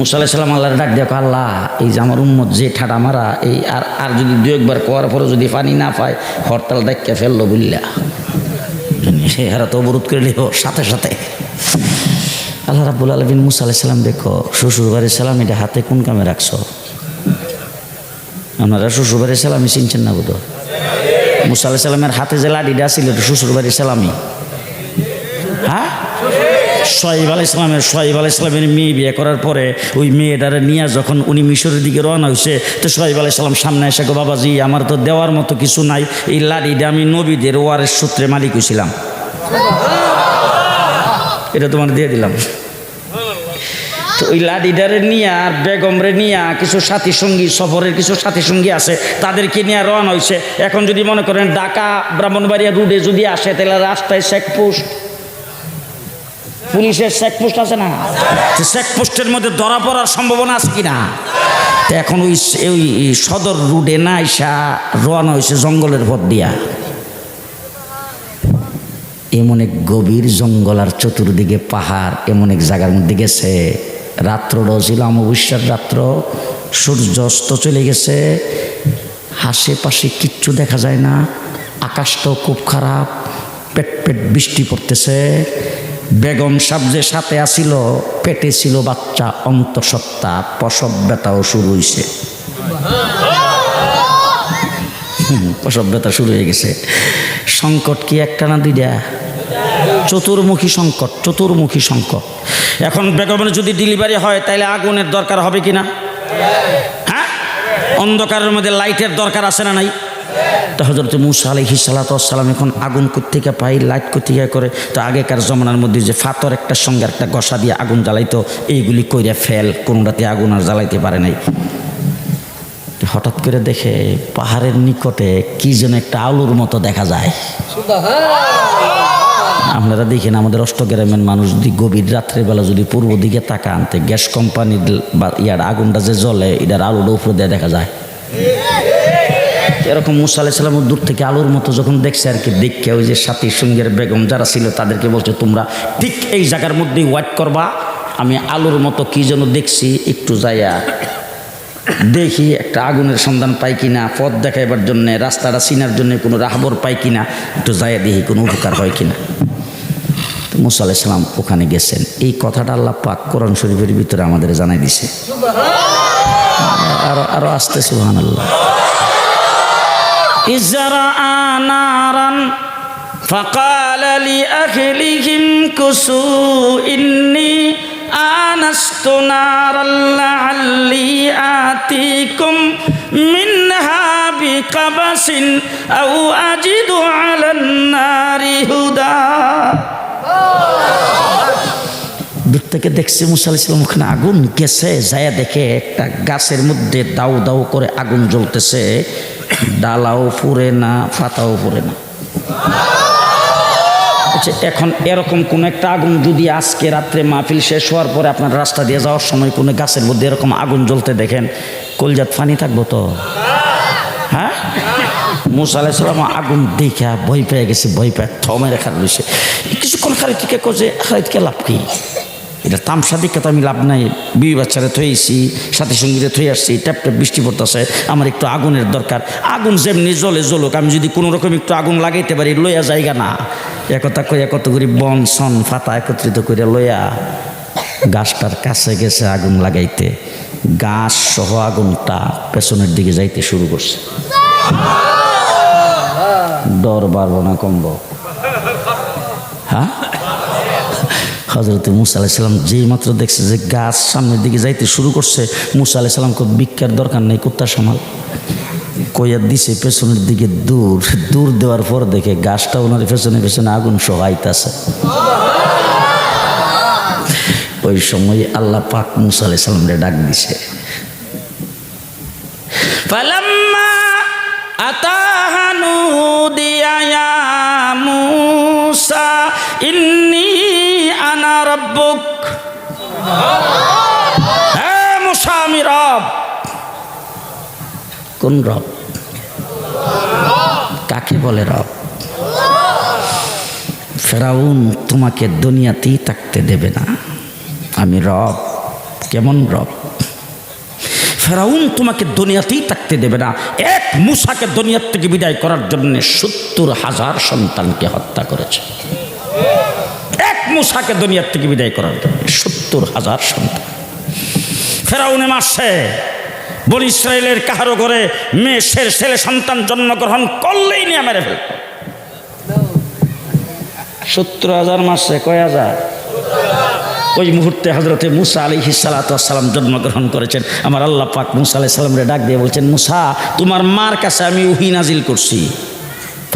মুসাল্লাহ সাল্লাম আল্লাহর ডাক দেখো আল্লাহ, এই যে আমার উম্মত যে ঠাডা মারা, এই আর আর যদি দু একবার কোয়ার পরে যদি পানি না পায়, হরতাল ডাক্কে ফেলল বুঝলা সে হারা তো অবরোধ করে লিও সাথে সাথে। আল্লাহ রাবুল আলমিন মুসা সাল্লাম দেখো শ্বশুর বাড়ির সালাম এটা হাতে কোন কামে রাখছো? আপনারা শ্বশুর বাড়ির সালামি চিনছেন না বোধ মুসা সাল্লামের হাতে যে লাঠিটা ছিল শ্বশুর বাড়ির সালামি। হ্যাঁ? সোয়াইব আলাহ ইসলামের সোয়াইব আলাহ ইসলামের মেয়ে বিয়ে করার পরে ওই মেয়েটারে নিয়ে যখন উনি মিশরের দিকে রওনা হয়েছে তো সোয়াইব আলাহ ইসলাম সামনে এসে গো বাবাজি, আমার তো দেওয়ার মতো কিছু নাই। এই লাঠিটা আমি নবীদের ওয়ারের সূত্রে মালিক হয়েছিলাম এটা তোমার দিয়ে দিলাম। তো ওই লাডিডারে নিয়ে আর বেগমরে নিয়ে কিছু সাথী সঙ্গী, সফরের কিছু সাথী সঙ্গী আছে, তাদেরকে নিয়ে রওনা হয়েছে এখন যদি মনে করেন ঢাকা, ব্রাহ্মণবাড়িয়া রুডে যদি আসে, তাহলে রাস্তায় শেখ চেকপোস্ট পুলিশের চেকপোস্ট আছে না? চেকপোস্টের মধ্যে ধরা পড়ার সম্ভাবনা আছে কি না এখন ওই ওই সদর রুডে না আইসা রওনা হয়েছে জঙ্গলের পথ দিয়া। এমন এক গভীর জঙ্গল আর চতুর্দিকে পাহাড়, এমন এক জায়গার মধ্যে গেছে। রাত্রটাও ছিল অমাবস্যার রাত্র সূর্য অস্ত চলে গেছে। আশেপাশে কিচ্ছু দেখা যায় না, আকাশটাও খুব খারাপ, পেট পেট বৃষ্টি পড়তেছে। বেগম সাব যে সাথে আসিল পেটে ছিল বাচ্চা অন্তঃসত্ত্বা, প্রসব ব্যথাও শুরু হয়েছে প্রসব ব্যথা শুরু হয়ে গেছে। সংকট কি একটা না দুইটা? চতুর্মুখী সংকট চতুর্মুখী সংকট। এখন বেগমের যদি ডেলিভারি হয় তাহলে আগুনের দরকার হবে কি না হ্যাঁ? অন্ধকারের মধ্যে লাইটের দরকার আছে না নাই? তো হজরত মুসা আলহি সালাতাম এখন আগুন কোথেকে পাই লাইট কোথেকে করে? তো আগেকার জমানার মধ্যে যে ফাতর একটা সঙ্গে একটা গসা দিয়ে আগুন জ্বালাইতো এইগুলি কইরা ফেল কোনোটাতে আগুন আর জ্বালাইতে পারে নাই। হঠাৎ করে দেখে পাহাড়ের নিকটে কি যেন একটা আলুর মতো দেখা যায়। আপনারা দেখেন আমাদের অষ্টগ্রামের মানুষ যদি গভীর রাত্রেবেলা যদি পূর্ব দিকে তাকান তো গ্যাস কোম্পানির বা ইয়ার আগুনটা যে জ্বলে এটার আলুর উপরে দিয়ে দেখা যায়। এরকম মুসা আলাইসাল্লাম দূর থেকে আলুর মতো যখন দেখছে আর কি দেখে ওই যে সাথী সঙ্গের বেগম যারা ছিল তাদেরকে বলছে তোমরা ঠিক এই জায়গার মধ্যেই ওয়াইট করবা আমি আলুর মতো কি যেন দেখছি একটু যাইয়া দেখি একটা আগুনের সন্ধান পাই কিনা পথ দেখাইবার জন্যে রাস্তাটা চিনার জন্য কোনো রাহবর পাই কিনা একটু যাইয়া দেখি কোনো উপকার হয় কিনা। তো মুসা আলাইসাল্লাম ওখানে গেছেন। এই কথাটা আল্লাহ পাক কোরআন শরীফের ভিতরে আমাদের জানাই দিছে। আরও আরও আসতে সুহান আল্লাহ إزرع نارا فقال لأهلهم كسوا إني آنست نارا لعلي آتيكم منها بقبس أو أجد على النار هدى দূর থেকে দেখছে মুসা আলাইসালাম ওখানে আগুন গেছে, যায় দেখে একটা গাছের মধ্যে দাউ দাউ করে আগুন জ্বলতেছে। ডালাও পুড়ে না পাতাও পুড়ে না। আচ্ছা এখন এরকম কোন একটা আগুন যদি আজকে রাত্রে মাহফিল শেষ হওয়ার পরে আপনার রাস্তা দিয়ে যাওয়ার সময় কোনো গাছের মধ্যে এরকম আগুন জ্বলতে দেখেন কলজাত ফানি থাকব তো? হ্যাঁ? মুসা আলাইসালাম আগুন দেখা ভয় পেয়ে গেছে, ভয় পেয়ে থমে রেখার রয়েছে। কিছুক্ষণ খালিদকে করছে খালিদকে লাভ কি? এটা তামসা দিকে তো আমি লাভ নাই। বিবি বাচ্চারা থইছি, সাথী সঙ্গীরে থই আসছি, ট্যাপ ট্যাপ বৃষ্টি পড়তেছে, আমার একটু আগুনের দরকার। আগুন যেমনি জ্বলে জ্বলুক, আমি যদি কোনো রকম একটু আগুন লাগাইতে পারি, লইয়া জায়গা না। একতা করে একত করে বন, সন, ফাতা একত্রিত করে লইয়া গাছটার কাছে গেছে আগুন লাগাইতে। গাছ সহ আগুনটা পেছনের দিকে যাইতে শুরু করছে। ডর বাড়বো না কমবো হ্যাঁ? হজরত মুসা আলাইসাল্লাম যেই মাত্র দেখছে যে গাছ সামনের দিকে যাইতে শুরু করছে, মুসা আলাইসাল্লামকে বিক্ষার দরকার নেই, কুত্তা সামাল। কইয়া দিছে, পেছনের দিকে দূর দূর দেওয়ার পর দেখে গাছটা ওনার পেছনে পেছনে আগুন সহাইতাছে। ওই সময় আল্লাহ পাক মুসা আলাইসাল্লামরে ডাক দিছে। পালাম আতাহানু দিয়ায়া মুসা, ইন্নি আনা রব্বুক। হ্যাঁ মুসা আমি রব। কোন রব? কাকে বলে রব? ফেরাউন তোমাকে দুনিয়াতেই থাকতে দেবে না। আমি রব, কেমন রব? ফেরাউন তোমাকে দুনিয়াতেই থাকতে দেবে না। এক মুসাকে দুনিয়ার থেকে বিদায় করার জন্য সত্তর হাজার সন্তানকে হত্যা করেছে। এক মুসাকে দুনিয়ার থেকে বিদায় করার জন্য সত্তর হাজার সন্তান। ফেরাউনে মাসে বন ইসরায়েলের কাহারো ঘরে মেয়ে ছেলে, সন্তান জন্মগ্রহণ করলেই নিয়ে মেরে ফেলত সত্তর হাজার মাসে কয় হাজার? ওই মুহূর্তে হজরতে মুসা আলী হিসালাতাম জন্মগ্রহণ করেছেন। আমার আল্লাহ পাক মুসা আলাই সাল্লামরে ডাক দিয়ে বলছেন, মুসা, তোমার মার কাছে আমি উহি নাজিল করছি।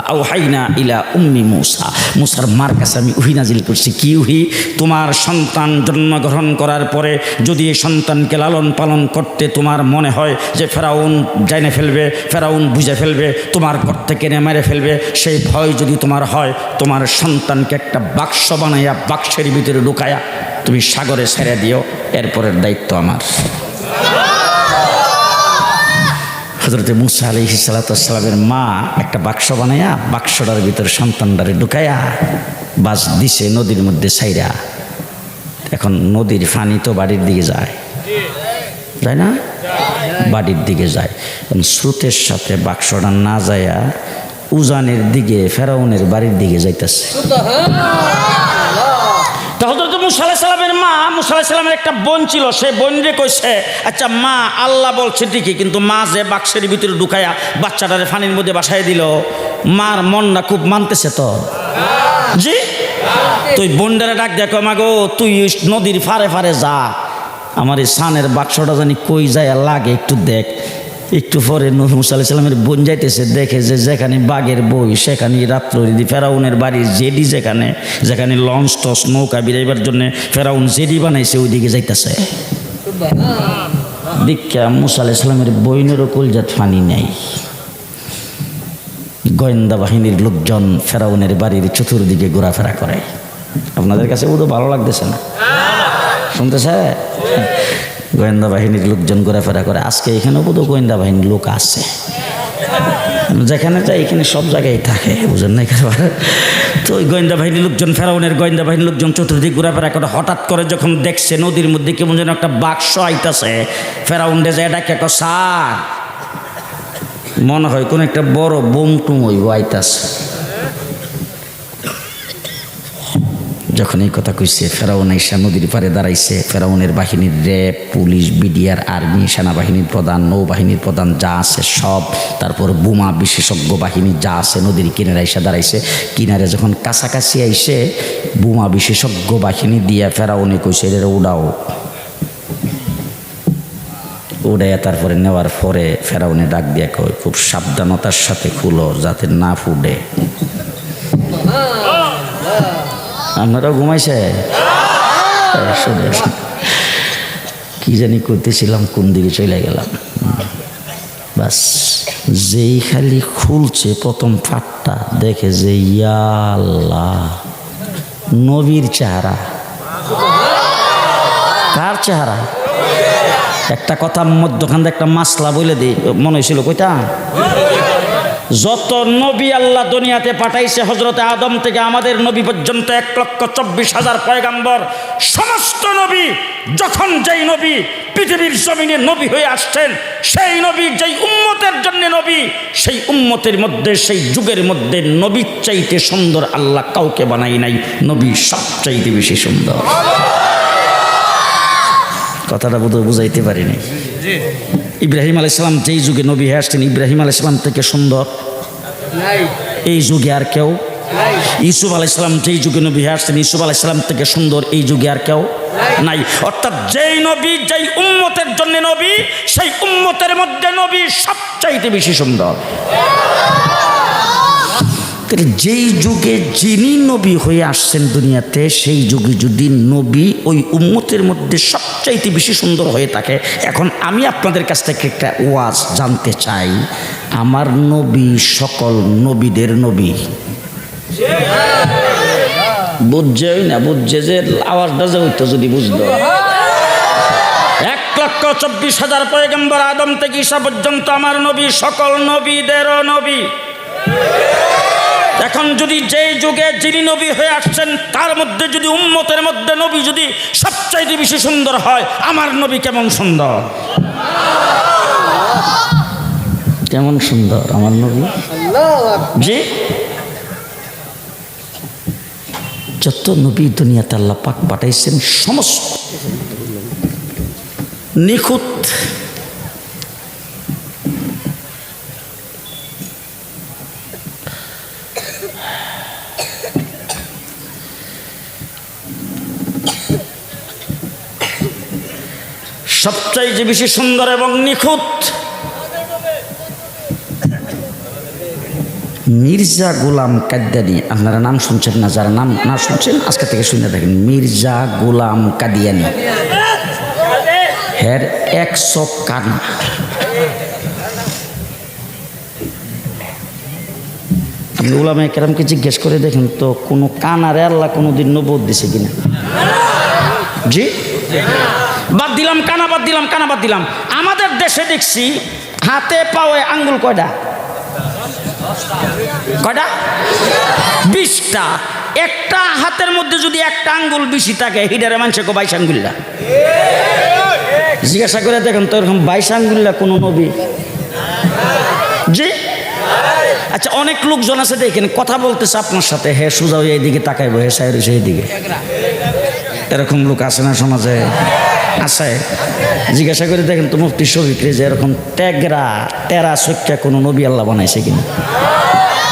আউহাইনা ইলা উম্মি মুসা। মুসার মার কাছে আমি উহি নাজিল করছি। কি উহি? তোমার সন্তান জন্মগ্রহণ করার পরে যদি এই সন্তানকে লালন পালন করতে তোমার মনে হয় যে ফেরাউন জানে ফেলবে, ফেরাউন বুঝে ফেলবে, তোমার ঘর থেকে নে মেরে ফেলবে, সেই ভয় যদি তোমার হয়, তোমার সন্তানকে একটা বাক্স বানাইয়া, বাক্সের ভিতরে ঢুকায়া তুমি সাগরে ছেড়ে দিও, এরপরের দায়িত্ব আমার। হজরতে মুসা আলি সালাতামের মা একটা বাক্স বানাইয়া বাক্সটার ভিতরে সন্তানটারে ঢুকাইয়া বাস দিছে নদীর মধ্যে সাইরা এখন নদীর পানি তো বাড়ির দিকে যায়। যায় না? বাড়ির দিকে যায়। স্রোতের সাথে বাক্সটা না যায়া উজানের দিকে, ফেরাউনের বাড়ির দিকে যাইতেছে। তো হজরত মুসা সালামের মা, মুসা সালামের একটা বোন ছিল, সে বোন রে কইছে আচ্ছা মা, আল্লাহ বলছে ঠিকই, কিন্তু মা যে বাক্সের ভিতরে ঢুকায়া বাচ্চাটারে ফানির মধ্যে বাসায় দিল, মার মনটা খুব মানতেছে তো? জি? তুই বোনডারে ডাক দেখো মাগো তুই নদীর ফারে ফারে যা, আমার এই সানের বাক্সটা জানি কই যায় লাগে, একটু দেখ। একটু পরে নূর বোন যাইতেছে, দেখে যে যেখানে বাঘের বই সেখানে রাত্র ফেরাউনের বাড়ির জেডি যেখানে যেখানে লঞ্চ, টস, নৌকা বিরাইবার জন্য ফেরাউন জেডি বানাইছে ওই দিকে যাইতেছে। দীক্ষা মুসা আলাইহিস সালামের বইনেরও কলজাত ফানি নেই। গোয়েন্দা বাহিনীর লোকজন ফেরাউনের বাড়ির চতুর্দিকে ঘোরাফেরা করে। আপনাদের কাছে ও তো ভালো লাগতেছে না? শুনতেছে? গোয়েন্দা বাহিনীর লোকজন ঘোরাফেরা করে। আজকে এখানেও বোধ গোয়েন্দা বাহিনীর লোক আছে। যেখানে যায়, এখানে সব জায়গায় থাকে, বুঝেন না একেবারে। তো ওই গোয়েন্দা বাহিনীর লোকজন, ফেরাউনের গোয়েন্দা বাহিনীর লোকজন চতুর্দিক ঘোরাফেরা করে। হঠাৎ করে যখন দেখছে নদীর মধ্যে কেমন যেন একটা বাক্স আইতাছে ফেরাউন ডে যায় কো স্যার! মনে হয় কোন একটা বড় বোম টুম ওই আইতাছে। যখন এই কথা কইছে, ফেরাউন আইসা নদীর পারে দাঁড়াইছে। ফেরাউনের বাহিনীর র্যাব, পুলিশ, বিডিআর, আর্মি, সেনাবাহিনীর প্রধান, নৌবাহিনীর প্রধান যা আছে সব। তারপর বোমা বিশেষজ্ঞ বাহিনী যা আছে নদীর কিনারে আইসা দাঁড়াইছে। কিনারে যখন কাছাকাছি আইসে, বোমা বিশেষজ্ঞ বাহিনী দিয়া ফেরাউনে কইছে, এর উড়াও। উড়ে তারপরে নেওয়ার পরে ফেরাউনে ডাক দিয়ে কয়, খুব সাবধানতার সাথে খুলো, যাতে না ফুটে। আপনারা ঘুমাইছে? কি জানি করতেছিলাম, কোন দিকে চলে গেলাম। বাস, যেই খালি খুলছে প্রথম ফাটটা, দেখে যে ইয়া আল্লাহ নবীর চেহারা। কার চেহারা? একটা কথা মধ্যখান একটা মাসলা বলে দিই মনে হয়েছিল কইতা? যত নবী আল্লাহ দুনিয়াতে পাঠাইছে হজরতে আদম থেকে আমাদের নবী পর্যন্ত এক লক্ষ চব্বিশ হাজার পয়গাম্বর। সমস্ত নবী, যখন যেই নবী পৃথিবীর জমিনে নবী হয়ে আসছেন, সেই নবী, যেই উম্মতের জন্য নবী, সেই উম্মতের মধ্যে, সেই যুগের মধ্যে নবীর চাইতে সুন্দর আল্লাহ কাউকে বানাই নাই। নবী সবচাইতে বেশি সুন্দর। কথাটা বোধহয় বুঝাইতে পারিনি। ইব্রাহিম আলাইসালাম যেই যুগে নবী হয়ে আসছেন ইব্রাহিম আলাইসালাম থেকে সুন্দর। এই যুগে আর কেউ। ইসুফ আলাইসালাম যেই যুগে নবী হয়ে আসছেন ইসুফ আলাইসালাম থেকে সুন্দর এই যুগে আর কেউ নাই। অর্থাৎ যেই নবী যেই উম্মতের জন্য নবী সেই উম্মতের মধ্যে নবী সবচাইতে বেশি সুন্দর। যেই যুগে যিনি নবী হয়ে আসছেন দুনিয়াতে, সেই যুগে যদি নবী ওই উম্মতের মধ্যে সবচাইতে বেশি সুন্দর হয়ে থাকে, এখন আমি আপনাদের কাছ থেকে একটা ওয়াজ জানতে চাই। আমার নবী সকল নবীদের নবী। বুঝছে না, বুঝছে যে আওয়াজটা যে হইতো যদি বুঝলো এক লক্ষ চব্বিশ হাজার পয়গম্বর আদম থেকে ঈশা পর্যন্ত আমার নবী সকল নবীদেরও নবী। এখন যদি যে যুগে যিনি নবী হয়ে আসছেন, তার মধ্যে যদি উম্মতের মধ্যে নবী যদি সবচাইতে বেশি সুন্দর হয়, আমার নবী কেমন সুন্দর? কেমন সুন্দর, আমার নবী? জি? যত নবী দুনিয়াতে আল্লাহ পাক পাঠাইছেন, সমস্ত। নিখুঁত। সবচাইতে বেশি সুন্দর এবং নিখুঁত। মির্জা গোলাম কাদিয়ানি আপনারা নাম শুনছেন না যারা নাম না শুনছেন আজকে থেকে শুনে থাকেন মির্জা গোলাম কাদিয়ানি। হের একশো কানা। আপনি গোলাম কেরামকে জিজ্ঞেস করে দেখেন তো কোনো কানারে আল্লাহ কোনো দিন নবোধ দিছে কিনা? জি। বাদ দিলাম, কানা বাদ দিলাম, কানা বাদ দিলাম। আমাদের দেশে দেখছি, হাতে পাওয়ে আঙ্গুল কয়টা? কয়টা? বিশটা। একটা হাতের মধ্যে যদি একটা আঙ্গুল বেশি থাকে, হিডারে মানুষে কো বাইশ আঙ্গুল্লা। জিজ্ঞাসা করে দেখেন তো এরকম বাইশ আঙ্গুল্লা কোনো নবী? জি? আচ্ছা অনেক লোকজন আছে দেখেন, কথা বলতেছে আপনার সাথে, হে সুজা এইদিকে তাকাইবো, হে সাইড সেই দিকে এরকম লোক আছে না সমাজে? আছে জিজ্ঞাসা করে দেখেন তো মুফতি শফিক যে এরকম ত্যাগরা তেরা সত্যা কোনো নবী আল্লাহ বানাইছে কিনা?